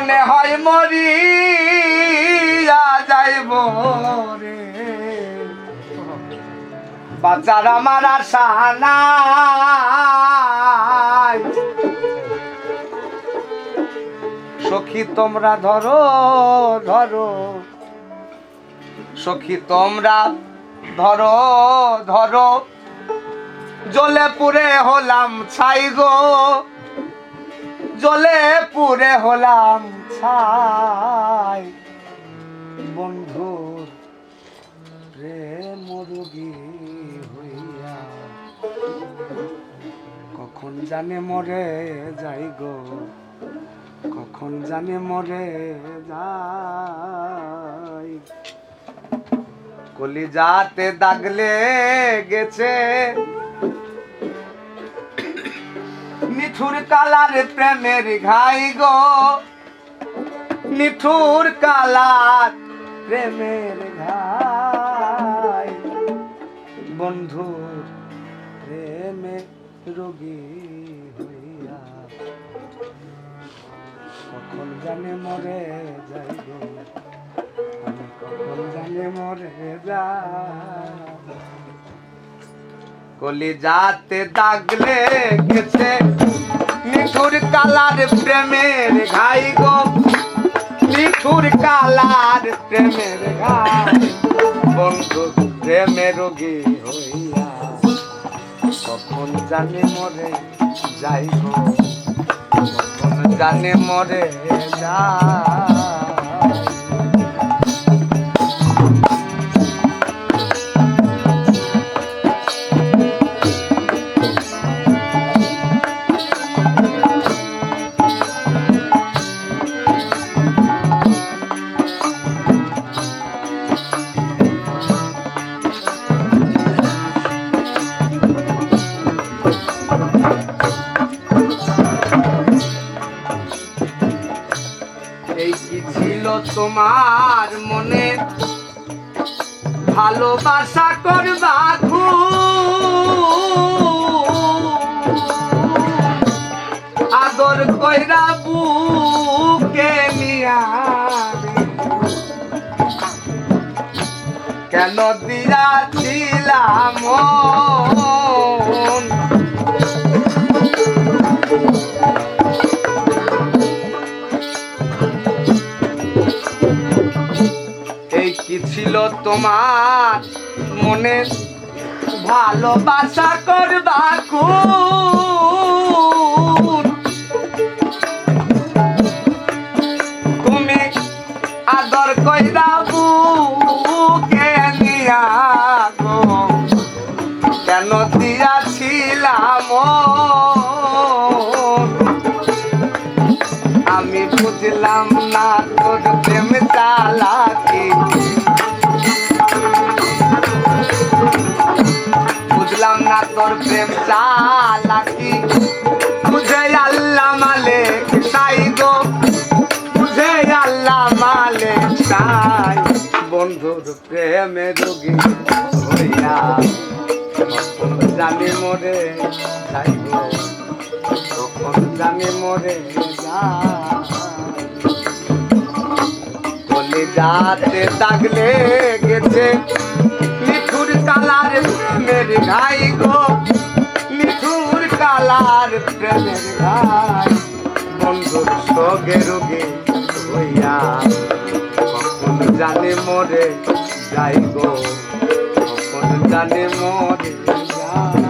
মনে হয় মরি যাইব রে। বাচ্চার আমার আশা নাই। সখী, তোমরা ধরো ধরো। সখী, তোমরা ধরো ধরো। জলে পুরে হলাম ছাই গো। জলে পুরে হলাম ছাই। বন্ধুর প্রেম হইয়া কখন জানে মরে যাই গো? কখন জানে মরে যাই? কলিজাতে দাগলে গেছে নিঠুর কালার প্রেমের ঘাই গো। নিঠুর কালার প্রেমের ঘাই। বন্ধুর প্রেমে রোগী হইয়া কখন জানে মরে যাই গো? আমি কখন জানে মরে যাই কলি যাতে দাগলে গেছে নিঠুর কালার প্রেমের ঘাই গো। নিঠুর কালার প্রেমের ঘাই। বন্ধু প্রেমের রোগী হইয়া কখন জানে মরে যাই গো কখন জানে মরে যায় তোমার মনে ভালোবাসা করবা। আদর কইরা বুকে কেন দিয়াছিলাম মন? তোমার মনে ভালোবাসা করবা খুন। তুমি আদর কইরা বুকে নিয়া গো কেন দিয়াছিলাম? আমি বুঝলাম না তোর প্রেম চালাকি চালাকি বুঝে আল্লাহ মালে সাই গো। বুঝে আল্লাহ মালে সাই বন্ধুর প্রেমে রোগী হইয়া জানি মরে যাইব তখন জানি মরে বলে যাতে দাগলে গেছে নিঠুর কালার প্রেমের ঘাই গো। কালার প্রেমের ঘাই বন্ধুর সঙ্গে রোগে হইয়া কখন জানে মরে যাই গো কখন জানে মরে যায়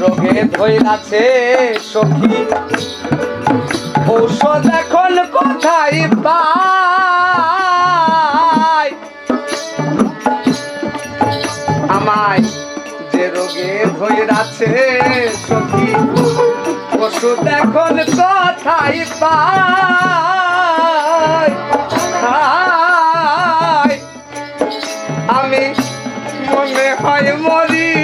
রোগে ধৈরাছে সখী। ঔষধ এখন কোথায় পাই আমায় যে রোগে ধৈরাছে সখী এখন কোথায় পাই আমি মনে হয় মরিয়া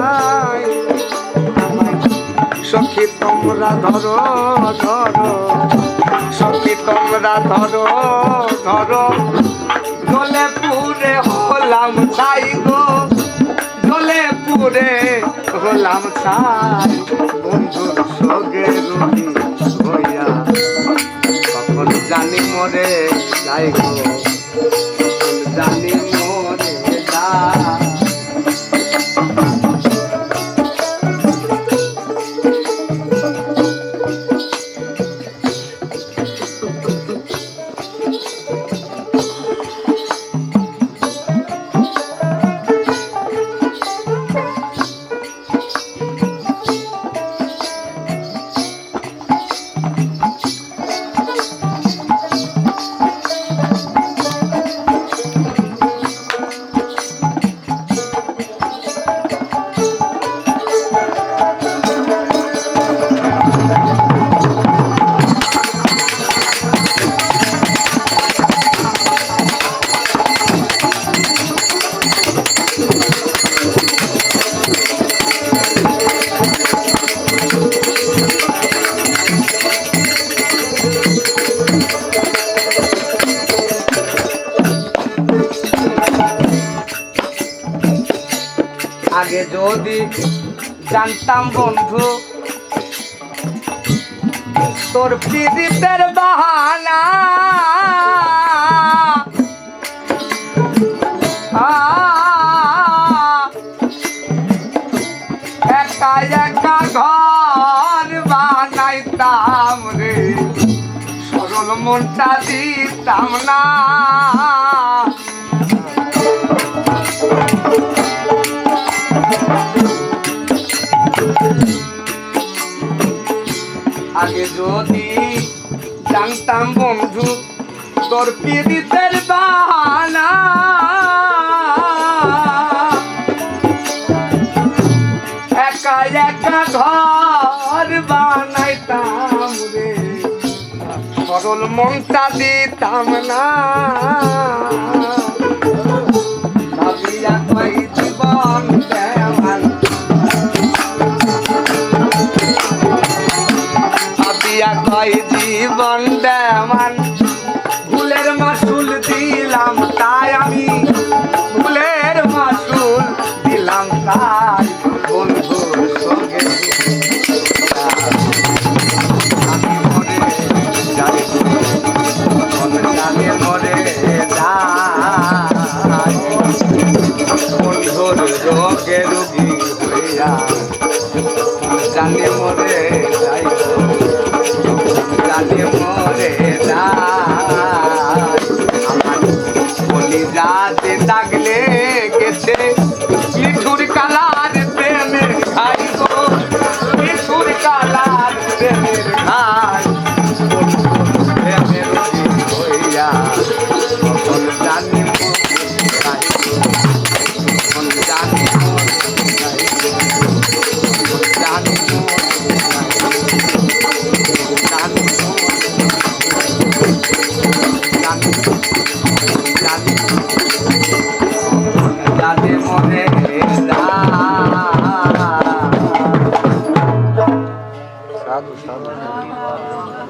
সখী তোমরা ধরো ধরো। সখী তোমরা ধরো ধরো। গলে পুরে হলাম ছাই গো। গলে পুরে হলাম ছাই। বন্ধুর সঙ্গে রুহি হইয়া কখন জানি মরে যাই গো। যদি জানতাম বন্ধু তোর পীড়িতের বাহানা। একা একা ঘর বানাইতাম রে। মনটা দিতাম না। আগে যদি জানতাম বন্ধু, তোর পীড়িতের বাহানা। একা একা ঘর বানাইতাম রে। সরল মনটা দিতাম না। ভাবিয়া কই জীবন ভাবিয়া জীবন জীবন